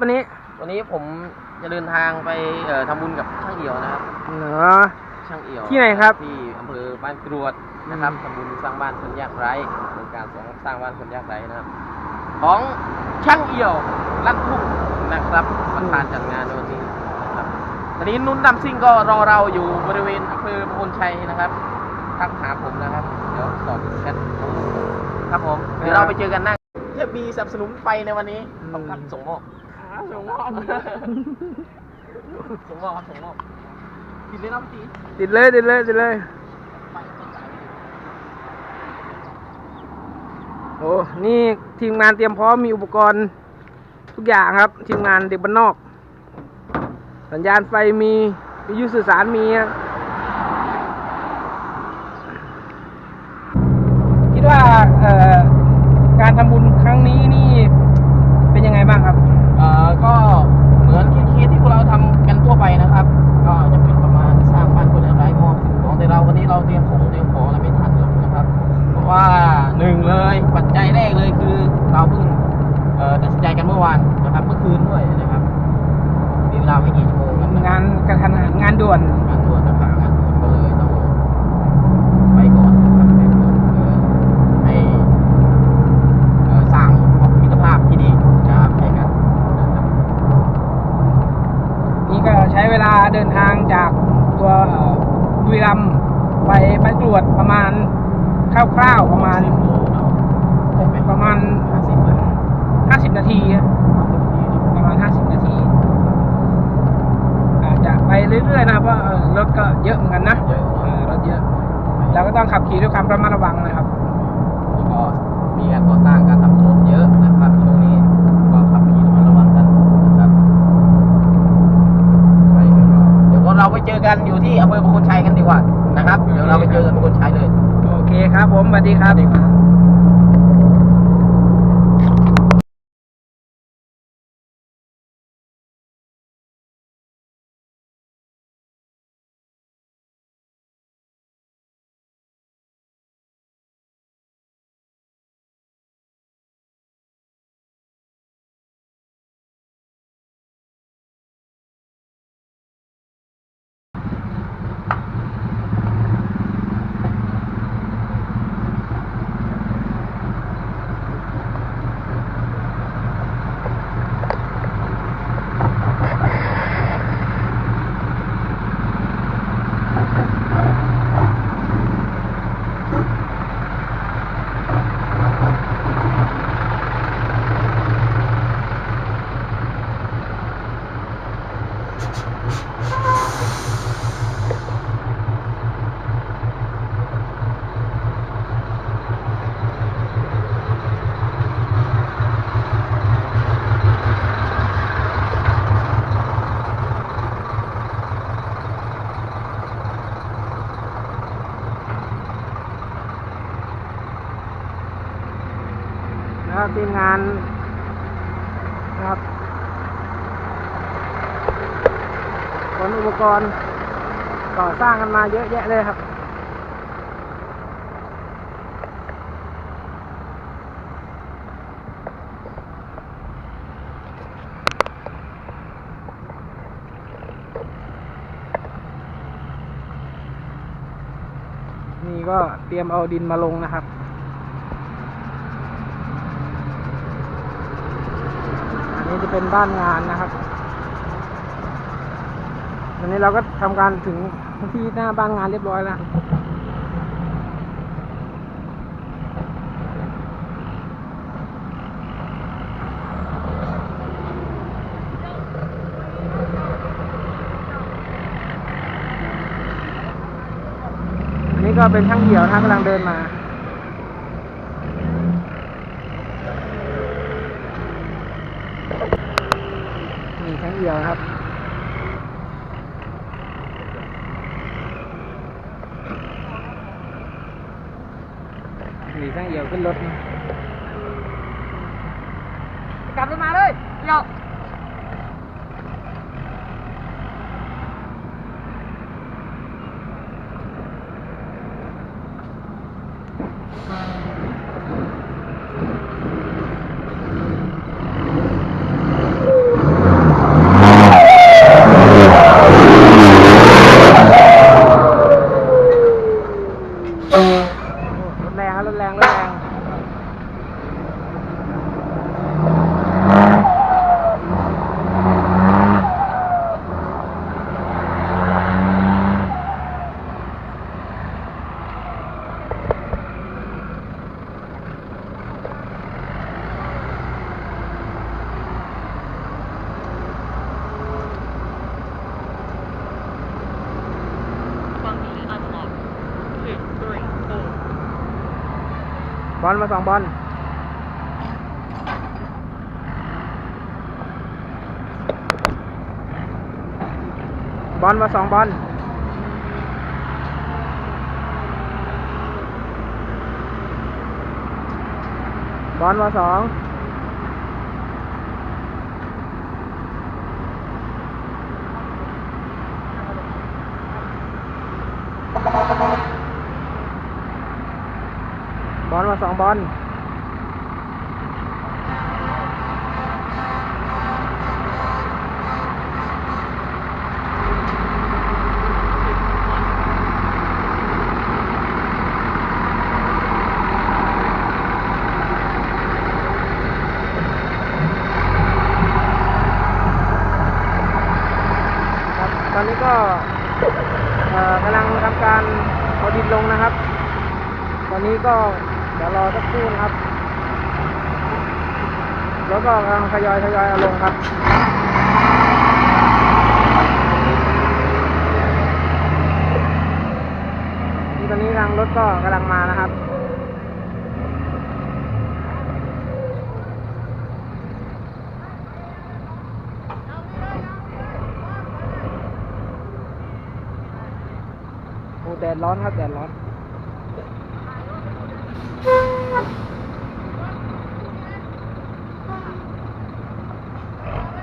วันนี้วันนี้ผมจะเดินทางไปเอ่อทำบุญกับช่างเอี่ยวนะครับ เหรอ ช่างเอี่ยวที่ไหนครับที่อำเภอบ้านกรวดนะครับอืม ทำบุญสร้างบ้านคนยากไร้โครงการสองสร้างบ้านคนยากไร้นะครับ ของช่างเอี่ยวลั่นทุ่งนะครับประธานจัดงานในวันนี้นะครับตอนนี้นุ่นดำซิ่งก็รอเราอยู่บริเวณอำเภอพหลชัยนะครับทักหาผมนะครับ เดี๋ยวตอบแชทครับผมเดี๋ยวเราไปเจอกันหน้าเทปบีสนับสนุนไฟในวันนี้ขอบคุณครับส่งมอบ ส่งมอบส่งมอบส่งมอบกิด้รับจีติดเลยติดเลยติดเลยโอ้นี่ทีมงานเตรียมพร้อมมีอุปกรณ์ทุกอย่างครับ ทีมงานเด็กบ้านนอก สัญญาณไฟมีวิทยุสื่อสารมีครับคิดว่าการทำบุญครั้งนี้นี่เป็นยังไงบ้างครับ ด่วนงานด่วนนะครับงานด่วนก็เลยต้องไปก่อนนะครับไปก่อนเพื่อให้เอ่อสร้างมิตรภาพที่ดีนะครับให้กันนะครับนี่ก็ใช้เวลาเดินทางจากตัวเอ่อบุรีรัมย์ไปบ้านกรวดประมาณคร่าวๆประมาณสิบโลเนาะได้ไหมประมาณห้าสิบเลย50นาทีครับห้าสิบนาทีเนาะประมาณ50นาทีอาจจะ ไปเรื่อยๆนะเพราะเอ่อรถก็เยอะเหมือนกันนะเยอะเอเนาะอรถเยอะเราก็ต้องขับขี่ด้วยความระมัดระวังนะครับแล้วก็มีการก่อสร้างการทำถนนเยอะนะครับช่วงนี้ก็ขับขี่ระมัดระวังกันนะครับไปกันก็เดี๋ยวเราไปเจอกันอยู่ที่อำเภอประโคนชัยกันดีกว่านะครับเดี๋ยวเราไปเจอกันประโคนชัยเลย โอเคครับผมสวัสดีครับ นะครับทีมงานนะครับขนอุปกรณ์ก่อสร้างกันมาเยอะแยะเลยครับนี่ก็เตรียมเอาดินมาลงนะครับ นี้จะเป็นบ้านงานนะครับอันนี้เราก็ทำการถึงที่หน้าบ้านงานเรียบร้อยแล้วนี่ก็เป็นช่างเหี่ยวนะกำลังเดินมา นี่ช่างเหี่ยวนะครับ นี่ช่างเหี่ยวขึ้นรถนะกลับรถมาเลยเหี่ยว บอลมาสองบอลบอลมาสองบอลบอลมาสอง อลมาสองบอลตอนนี้ก็กำลังทำการเอาดินลงนะครับ ตอนนี้ก็ เดี๋ยวรอสักครู่นะครับ แล้วก็กำลังทยอยทยอยเอาลงครับนี่ตอนนี้ทางรถก็กำลังมานะครับโอ้แดดร้อนครับแดดร้อน Yeah.